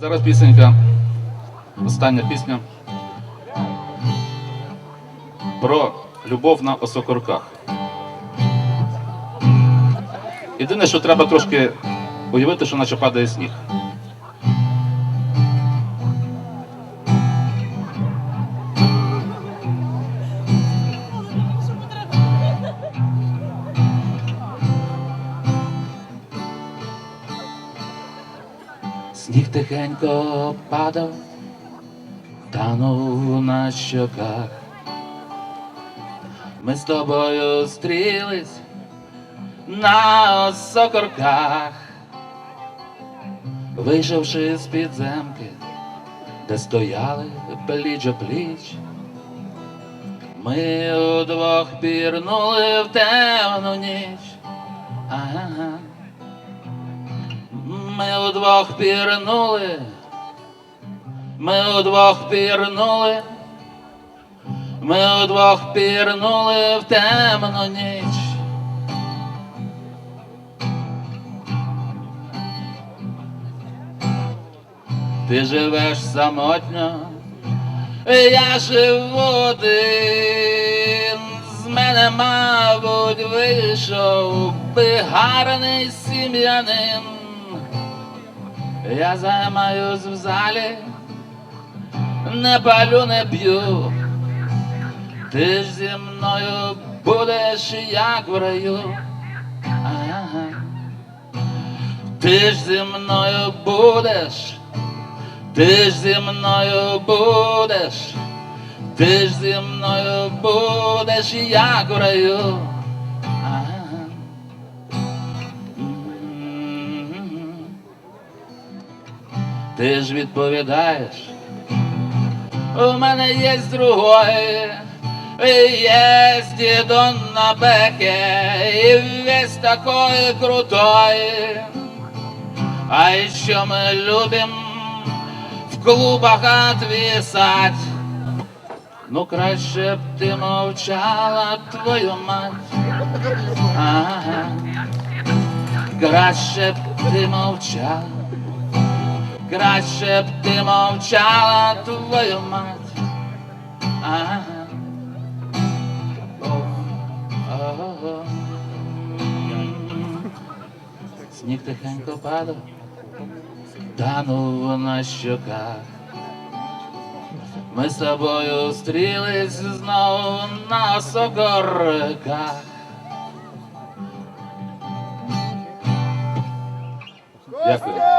Зараз пісенька, остання пісня про любов на осокорках. Єдине, що треба трошки уявити, що наче падає сніг. Сніг тихенько падав, танув на щоках. Ми з тобою стрілись на сокорках, вийшовши з підземки, де стояли пліч о пліч. Ми удвох пірнули в темну ніч. Ага. Удвох пірнули, ми удвох пірнули, ми удвох пірнули в темну ніч. Ти живеш самотньо, я живу один. З мене, мабуть, вийшов би гарний сім'янин. Я займаюсь в залі, не палю, не п'ю. Ти ж зі мною будеш як в раю. Ага. Ти ж зі мною будеш, ти ж зі мною будеш, ти ж зі мною будеш як в раю. Ти ж відповідаєш, у мене є другої, є дідон на беке, і весь такой крутой. А еще мы любим в клубах отвисать. Ну, краще б ти мовчала, твою мать. Ага. Краще б ти мовчала. Краще б ти мовчала, твою мать. Ага. Сніг тихенько падав, танув на щоках. Ми з тобою стрілись знову на сокорках. Дякую.